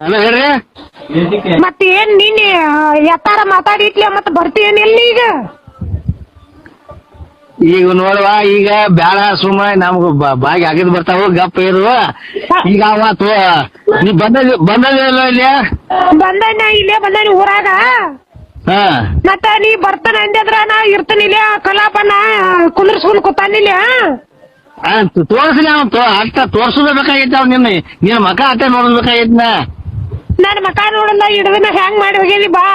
ಅಲ್ಲ ಹೇಳ್ರಿ. ಮತ್ ಏನ್ ನೀನ್ ಎತ್ತಾರ ಮಾತಾಡಿಟ್ಲೆ ಮತ್ ಬರ್ತೀಯನ್ ಎಲ್ಲಿ ಈಗ? ಈಗ ನೋಡುವ ಈಗ ಬ್ಯಾಡ ಸುಮ್ಮ ನಮ್ಗ ಬ- ಬಾಗಿ ಆಗಿದ್ ಬರ್ತಾವ ಗಪ್ಪ ಇರು. ಈಗ ಅವ ಮಾತು ನೀ ಬಂದ ಬಂದದಿಲ್ಲ ಇಲ್ಲಿ ಬಂದಣ್ಣ ಇಲ್ಲೇ ಬಂದನಿ ಊರಾಗ? ಹಾ. ಮತ್ತ ನೀ ಬರ್ತಾನ ಅಂದ್ರ ನಾ ಇರ್ತಾನ ಇಲ್ಲೇ ಕಲಾಪನ ಕುಂದ್ರಸ್ಕೊಂಡ್ ಕೂತಾನಿಲ್ಲ ತೋರ್ಸಿ ತೋ- ತೋರ್ಸ್ಲಿ ಅವ ತೋ ಅಷ್ಟ ತೋರ್ಸೋದ ಬೇಕಾಗೈತಿ ಅವ್ ನಿನ್ನ. ನಿನ್ನ ಮಕ ಅಷ್ಟೇ ನೋಡ್ಬೇಕಾಗೈತಿ ನಾ. ನನ್ ಮಕ ನೋಡಲ್ಲ ಹಿಡ್ದನ ಹೆಂಗ್ ಮಾಡಿ ಹೋಗಿರಿ ಬಾ.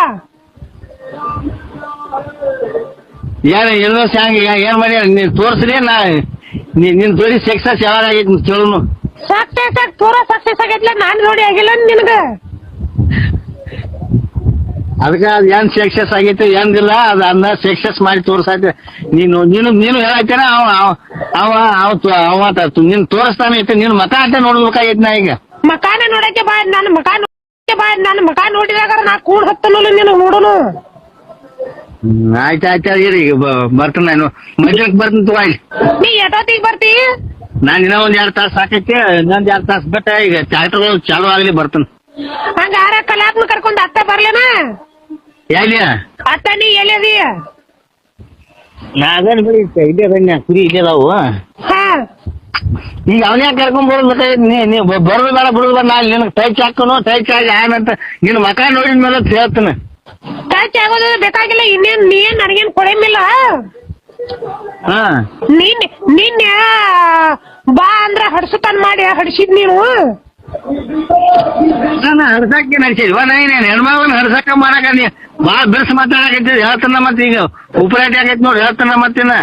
ಯಾರ ಎಲ್ಲೋ ಸ್ಯಾಂಗ್ ಈಗ ಏನ್ ಮಾಡಿ ನೀನ್ ತೋರ್ಸ್ರಿ ನಾ ನಿನ್ ಜೋಡಿ ಸಕ್ಸಸ್ ಯಾವಾಗ ಆಗೈತಿ ಕೇಳುನು. ಸಕ್ಸಸ್ ಆಗಿ ಪೂರ ಸಕ್ಸಸ್ ಆಗೈತ್ಲ ನಾನ್ ನೋಡಿ ಆಗಿಲ್ಲ ನಿನಗ. ಅದಕ್ಕ ಅದ್ ಏನ್ ಸಕ್ಸಸ್ ಆಗೈತಿ ಏನಿಲ್ಲ ಅದ ಅದನ್ನ ಸಕ್ಸಸ್ ಮಾಡಿ ತೋರ್ಸೈತೆ ನೀನು ನೀನು ನೀನು ಹೇಳತ್ತೇನ ಅವ ಅವ- ಅವ ಅವ ತೋ- ಅವ ತ- ನೀನ್ ತೋರಿಸ್ತಾನೆ ಐತೆ ನೀನು ಮತ ಅಂತ ನೋಡ್ಬೇಕಾಗೈತಿ ನಾ ಈಗ. ಮಕಾನ ನೋಡಕ್ಕೆ ಬಾ ನಾನು ಮಕ ನೋಡಕ್ಕೆ ಮಗ ನನ್ ನೋಡಿದಾಗ ನಾ ಕೂಡ ಹತ್ತನಲ್ಲ ನಿನಗ್ ನೋಡೋನು? ಆಯ್ತು ಆಯ್ತ್ ಇರಿ ಬರ್ತೀನಿ ನಾನು. ಮಧ್ಯಾಹ್ನಕ್ಕೆ ಬರ್ತೀನಿ ತಗೋ ಇಲ್ಲಿ. ನೀ ಎಷ್ಟೊತ್ತಿಗೆ ಬರ್ತಿ? ನಾನ್ ಇನ್ನೂ ಒಂದ್ ಎರಡ್ ತಾಸು ಸಾಕೈತಿ ಇನ್ನೊಂದ್ ಎರಡ್ ತಾಸು ಬಿಟ್ಟ ಈಗ ಟ್ರ್ಯಾಕ್ಟರ್ ಚಾಲು ಆಗ್ಲಿ ಬರ್ತೀನಿ. ಹಂಗ ಯಾರ ಕಲಾಪ್ನ ಕರ್ಕೊಂಡ್ ಅತ್ತ ಬರ್ಲೇನ? ಎಲ್ಲಿ? ಅತ್ತ ನೀ ಎಲ್ಲಿ ನಾ ಅದೇನ್ ಬಿಡಿ ಇಲ್ಲೇ ಬನ್ನಿ ಕುರಿ ಇಲ್ಲೇ ಅದಾವು. ಹಾ. ಈಗ ಅವನೇ ಕರ್ಕೊಂಡ್ ಬರೋದ್ ನೀ ಬರೋದು ಬೇಡ ಬಿಡೋದು ಬೇಡ ನಾನು ನಿನಗೆ ಟೈಚ್ ಹಾಕೋನು ಟೈಚ್ ಆಗಿ ಆನಂತ ನಿನ್ನ ಮಕ ನೋಡಿದ ಮೇಲೆ ಹೇಳ್ತೀನಿ. ಟಚ್ ಆಗೋದು ಬೇಕಾಗಿಲ್ಲ ಇನ್ನೇನ್ ನೀನ್ ನನಗೇನ್ ಕೊಡಂಗಿಲ್ಲ? ಹಾ. ನೀನ್ ನಿನ್ನೆ ಬಾ ಅಂದ್ರ ಹಡ್ಸತನ್ ಮಾಡಿ ಹಡ್ಸಿದ್ ನೀನು. ನಾನು ಹಡ್ಸಕ್ಕೆ ನಡ್ಸಿದ್ವ ನೀನ್ ಹೆಣ್ಮಗನ್ ಹಡ್ಸಕ್ಕ ಮಾಡಕ ನೀ ಭಾಳ ಬೆಸ್ ಮಾತಾಡಕತ್ತಿದ್ ಹೇಳ್ತಾನ ಮತ್ತ ಈಗ. ಉಪರಾಟಿ ಆಗೈತಿ ನೋಡಿ ಹೇಳ್ತಾನ ಮತ್ತಿನ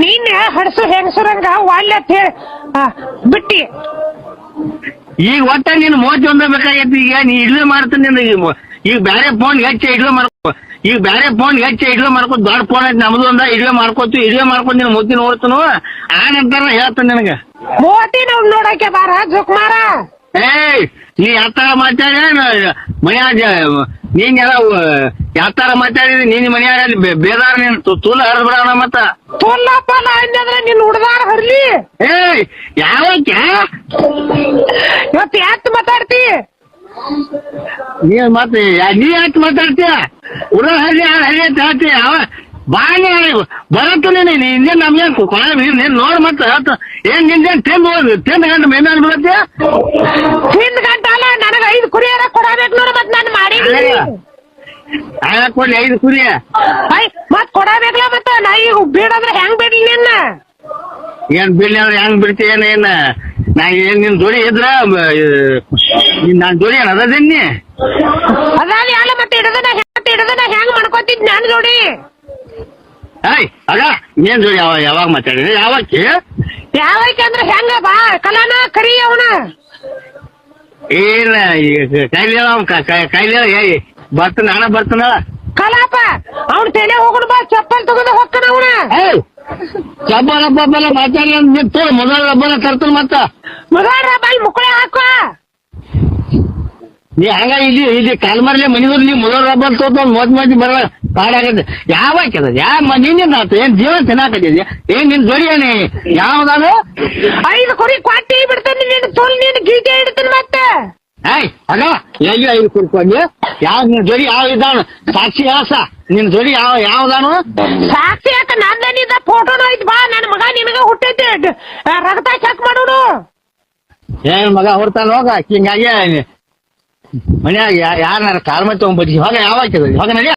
ನೀನ್ ಹಡ್ಸು ಹೆಂಗಸರಂಗ? ವಾಲ್ಯ ಅಂತ ಹೇಳಿ. ಬಿಟ್ಟಿ. ಈಗ ಒಟ್ಟ ನೀನ್ ಮೂವತ್ತೊಂದ ಬೇಕಾಗೈತಿ ಈಗ ನೀ ಇಡ್ಲಿ ಮಾಡ್ತೀನಿ ನಿನ್ ಈಗ ಮೊ- ಈಗ ಬ್ಯಾರೆ ಫೋನ್ ಹೆಚ್ಚ ಇಡ್ಲಿ ಮಾಡ್ಕೊ ಈಗ ಬ್ಯಾರೆ ಫೋನ್ ಹೆಚ್ಚ ಇಡ್ಲಿ ಮಾಡ್ಕೊ ದೊಡ್ಡ ಫೋನ್ ಐತಿ ನಮ್ದು ಒಂದ ಇಡ್ಲಿ ಮಾಡ್ಕೋತಿ ಇಡ್ಲಿ ಮಾಡ್ಕೊಂಡು ನೀನ್ ಮುದ್ದಿ ನೋಡ್ತನು ಆ ನಂತರ ನಿನಗ. ಮೋತಿ ನೋಡಾಕೆ ನೋಡಕ್ಕೆ ಬಾರ ಜುಕ್ಮಾರ. ಏಯ್ ನೀ ಯಾತರ ಮಾತಾಡ ಮನ್ಯಾಗ ನೀನೆಲ್ಲ ಯಾತಾರ ಮಾತಾಡಿದಿ? ನೀನ್ ಮನ್ಯಾಗ ಬೇದಾರ ನೀನು ತುಲ ಹರಿದ್ ಬಿಡೋಣ ಮತ್ತ. ತುಲ್ಲಪ್ಪ ನಾ ಅಂದ್ರೆ ನಿನ್ ಹುಡ್ದಾರ ಹರ್ಲಿ? ಏಯ್ ಯಾವಕ್ಕೆ? ಇವತ್ತು ಯಾಕೆ ಮಾತಾಡ್ತಿ? ನೀ ಮತ್ತೆ ನೀ ಯಾಕೆ ಮಾತಾಡ್ತೀಯ? ಉಡ ಹರ್ಲಿ ಹಳ್ಳಿ ಅಂತ ಹೇಳ್ತೀಯ? ಅವ ಬಾನಿ ಬರತ್ತ ನೀನು? ಇನ್ನೇನ್ ನಮ್ಗೆ ಕೊಳ ನೀನ್ ನೋಡ್ ಮತ್ತೆ ಏನ್ ನಿಂದೇನ್ ತಿಂದು ತಿಂದು ಗಂಟೆ ಮೈ ಮೇಲೆ ಬಿಡತ್ತೀಯ ಹಿಂದ್ ಗಂಟ ಅಲ್ಲ ನನಗ ಐದು ಕುರಿಯರ ಕೊಡಬೇಕು ನೋಡ ಮತ್ ನಾನು ಮಾಡಿ ಕೊಡಿ ಕೊಡ್ಲಿ ಐದು ಕುರಿ. ಮತ್ ಕೊಡಬೇಕಲ್ಲ ಮತ್ತ? ನಾ ಈಗ ಬೀಡಂದ್ರ ಹೆಂಗ್ ಬಿಡ್ಲಿ ನಿನ್ನ? ಏನ್ ಬಿಡ್ಲಿ ಅಂದ್ರೆ ಹೆಂಗ್ ಬಿಡ್ತಿ ಏನ್ ಏನ್ ನಾ ಏನ್ ನಿನ್ ಜೋಡಿ ಇದ್ರ ನಾನ್ ಜೋಡಿ ಏನ್ ಅದೀನಿ ಅದಾದ ಅಲ್ಲ ಮತ್ತೆ ಹಿಡದನ ಹೆಂಗ್ ಹಿಡದನ ಹೆಂಗ್ ಮಾಡ್ಕೊತಿದ್ ನಾನು ಜೋಡಿ ಏಯ್ ಆಗ ಏನ್ ಜೋಡಿ ಯಾವ ಯಾವಾಗ ಮಾತಾಡಿದ್ರೆ ಯಾವಕ್ಕೆ? ಯಾವೈತೆ ಅಂದ್ರ ಹೆಂಗ ಬಾ ಕಲಾನ ಕರಿ ಅವನ. ಏನ ಈ ಕೈಲಿ ಕೈಲಿ ಬರ್ತಾನ ಹಣ ಬರ್ತಾನ. ಕಲಾಪ ಅವ್ನ ತಲೆ ಹೋಗೋಣ ಬಾ ಚಪ್ಪಲ್ ತಗೊಂಡ ಹೋಗ್ತಾನ ಅವನ. ಚಪ್ಪಲ್ ಹಬ್ಬ ಮಾತಾಡಲ್ಲ ಮಾತಾಡಿ ಅಂತ ಬಿಟ್ಟು ಮೊದಲ ಹಬ್ಬನ ತರ್ತಾನ ಮತ್ತ ಮೊದಲ ಹಬ್ಬ ಮುಕ್ಕಳೆ ನೀ ಹಂಗ ಇಲ್ಲಿ ಇಲ್ಲಿ ಕಾಲ್ಮರ್ಲೆ ಮನಿದ್ರು ನೀ ಮೊದಲ ರಬ್ಬಲ್ ತೋತ ಮೋದ್ ಮೋದಿ ಬರ ಪಾಡಾಗತ್ತೆ ಯಾವ ಹಾಕ್ಯದ ಯಾವ ನೀನೇನ್ ಆತ? ಏನ್ ಜೀವನ ತಿನ್ನಾಕತ್ತಿದ್ಯ ಏನ್ ನಿನ್ ಜೋಡಿ ಏನಿ ಯಾವ್ದಾನು ಐದು ಕುರಿ ಕ್ವಾಟಿ ಬಿಡ್ತಾನೆ ನೀನು ತೋಲ್ ನೀನು ಗೀತೆ ಇಡ್ತಾನೆ ಮತ್ತೆ. ಏಯ್ ಅಗ ಎಲ್ಲಿ ಐದು ಕುರಿ ಕೊಡಿ ಯಾವ ನಿನ್ ಜೋಡಿ ಯಾವ ಇದ್ದಾನ? ಸಾಕ್ಷಿ ಹಾಸ ನಿನ್ ಜೋಡಿ ಯಾವ ಯಾವ್ದಾನು? ಸಾಕ್ಷಿ ಯಾಕ ನಂದನಿಂದ ಫೋಟೋನು ಐತ್ ಬಾ ನನ್ ಮಗ ನಿನಗ ಹುಟ್ಟೈತಿ. ರಕ್ತ ಚೆಕ್ ಮಾಡೋನು. ಏನ್ ಮಗ ಹೊರ್ತಾನ ಹೋಗ? ಹಿಂಗಾಗಿ ಮನ್ಯಾಗ ಯಾರನ್ನಾರ ಕಾಲ್ ಮಾಡಿ ತಗೊಂಡ್ ಹೋಗ ಯಾವ ಹಾಕಿದ ಹೋಗ ನಡಿ